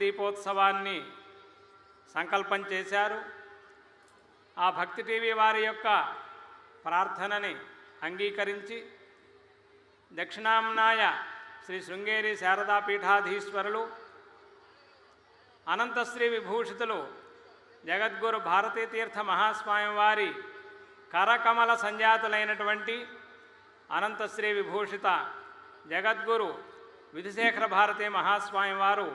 దీపోత్సవాన్ని సంకల్పం చేశారు. ఆ భక్తి టీవీ వారి యొక్క ప్రార్థనని అంగీకరించి దక్షిణాంనాయ శ్రీ శృంగేరి శారదా పీఠాధీశ్వరులు అనంతశ్రీ విభూషితులు జగద్గురు భారతీ తీర్థ మహాస్వామి వారి కరకమల సంజాతులైనటువంటి అనంతశ్రీ విభూషిత జగద్గురు విధుశేఖర భారతీ మహాస్వామి వారు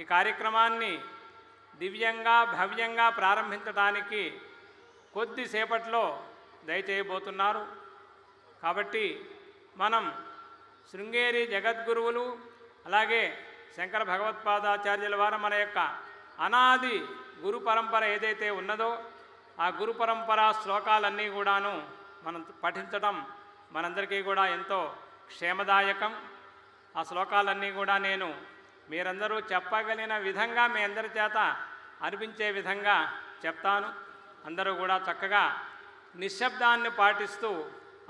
ఈ కార్యక్రమాన్ని దివ్యంగా భవ్యంగా ప్రారంభించడానికి కొద్దిసేపట్లో దయచేయబోతున్నారు. కాబట్టి మనం శృంగేరి జగద్గురువులు అలాగే శంకర భగవత్పాదాచార్యుల వారు మన యొక్క అనాది గురు పరంపర ఏదైతే ఉన్నదో ఆ గురు పరంపర శ్లోకాలన్నీ కూడాను మనం పఠించడం మనందరికీ కూడా ఎంతో క్షేమదాయకం. ఆ శ్లోకాలన్నీ కూడా నేను మీరందరూ చెప్పగలిగిన విధంగా మీ అందరి చేత అనిపించే విధంగా చెప్తాను. అందరూ కూడా చక్కగా నిశ్శబ్దాన్ని పాటిస్తూ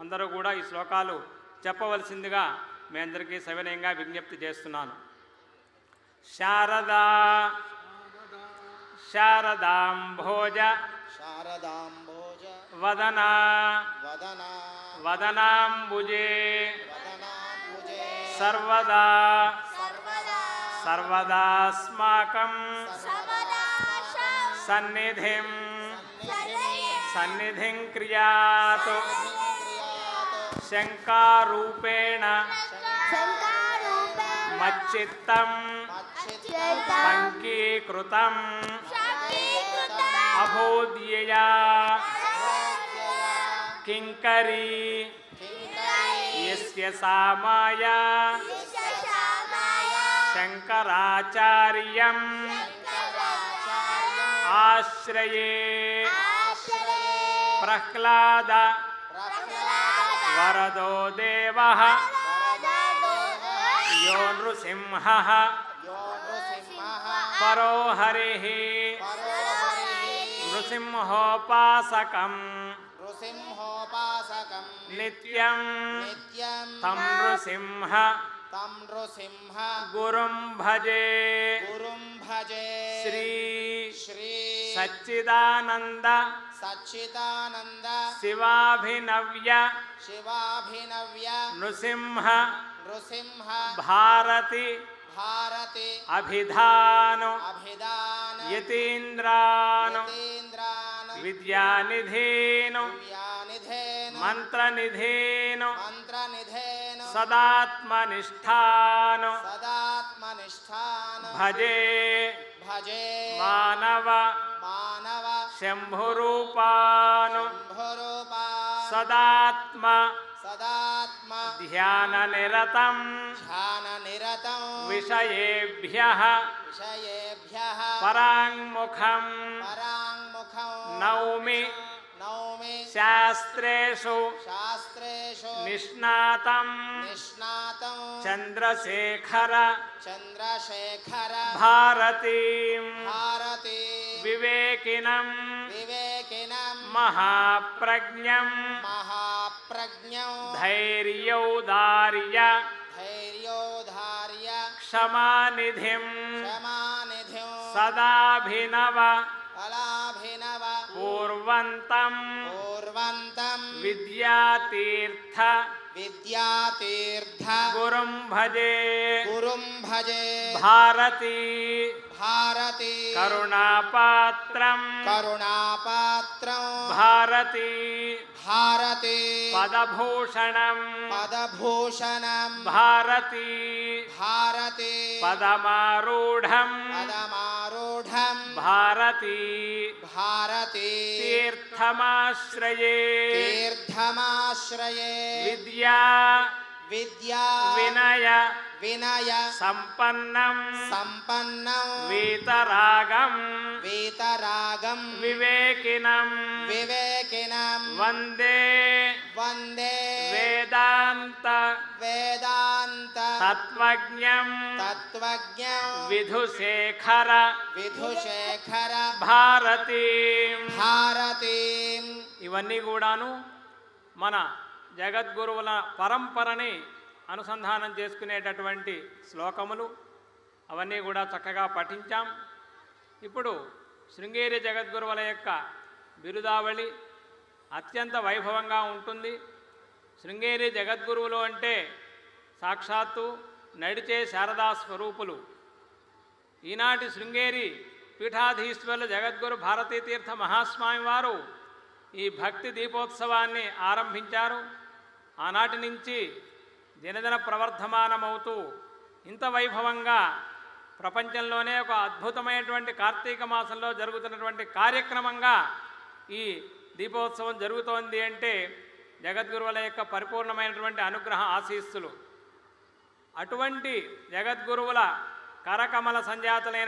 అందరూ కూడా ఈ శ్లోకాలు చెప్పవలసిందిగా మీ అందరికీ సవినయంగా విజ్ఞప్తి చేస్తున్నాను. శారదా శారదాంభోజ శారదాంబోజ వదనా వదనా వదనాంబుజే సర్వదా सर्वदास्माकं सन्निधिं सन्निधिं क्रियातु। शङ्कारूपेण मच्चित्तं पङ्कीकृतम् अभोद्यया किङ्करी। यस्य सा माया। శంకరాచార్యం. ఆశ్రయే. ప్రహ్లాద. వరదో దేవ. యో నృసింహ పరో హరి నృసింహోపాసకం. నృసింహోపాసకం. నిత్యం. నిత్యం. తం तम्रसिंह। गुरु भजे। गुरु भजे। श्री श्री सच्चिदानंद सच्चिदानंद शिवाभिनव्य। शिवाभिनव्य। नृसिंह। नृसिंह। भारती। भारती। अभिधान। अभिधान। यतीन्द्रान। यतीन्द्रान। विद्यानिधेन। विद्या मन्त्रनिधेन मन्त्रनिधेन सदात्मनिष्ठान। सदात्मनिष्ठान। भजे। भजे। मानव। मानव। शम्भुरूपान् ध्यान निरतम ध्यान निरतम विषयेभ्यः। विषयेभ्यः। पराङ्मुखं पराङ्मुखं नौमि। नौमि शास्त्रेषु शास्त्रेषु चंद्रशेखर निष्णातम् चन्द्रशेखर चन्द्रशेखर भारती विवेकिनम् विवेकिनम् महाप्रज्ञ महाप्रज्ञम् धैर्यौदार्य क्षमा निधि क्षमानिधिम् सदाभिनव फलाभिनव। पूर्वन्तम् पूर्वन्तम् विद्यातीर्थ। विद्यातीर्थ। गुरुं भजे। गुरुं भजे। भारती। भारती। करुणापात्रं करुणापात्रं भारती। भारती। पदभूषणं पदभूषणं भारती। भारती। पदमारूढं पदमा భారతీ భారతి తీర్థమాశ్రయే తీర్థమాశ్రయే విద్యా విద్యా వినయ వినయ సంపన్నం సంపన్నం వీతరాగం వీతరాగం వివేకినం వివేకినం వందే వందే వేదాంత వేదాంత తత్వజ్ఞం తత్వజ్ఞం। విధుశేఖర విధుశేఖర। భారతీ। భారతీం। ఇవన్నీ కూడాను మన జగద్గురువుల పరంపరని అనుసంధానం చేసుకునేటటువంటి శ్లోకములు. అవన్నీ కూడా చక్కగా పఠించాం. ఇప్పుడు శృంగేరి జగద్గురువుల యొక్క బిరుదావళి అత్యంత వైభవంగా ఉంటుంది. శృంగేరి జగద్గురువులు అంటే సాక్షాత్తు నడిచే శారదా స్వరూపులు. ఈనాటి శృంగేరి పీఠాధీశ్వరులు జగద్గురు భారతీతీర్థ మహాస్వామి వారు ఈ భక్తి దీపోత్సవాన్ని ఆరంభించారు. ఆనాటి నుంచి దినదిన ప్రవర్ధమానమవుతూ ఇంత వైభవంగా ప్రపంచంలోనే ఒక అద్భుతమైనటువంటి కార్తీక మాసంలో జరుగుతున్నటువంటి కార్యక్రమంగా ఈ దీపోత్సవం జరుగుతోంది అంటే జగద్గురువుల యొక్క పరిపూర్ణమైనటువంటి అనుగ్రహ ఆశీస్సులు. అటువంటి జగద్గురువుల కరకమల సంజాతులైన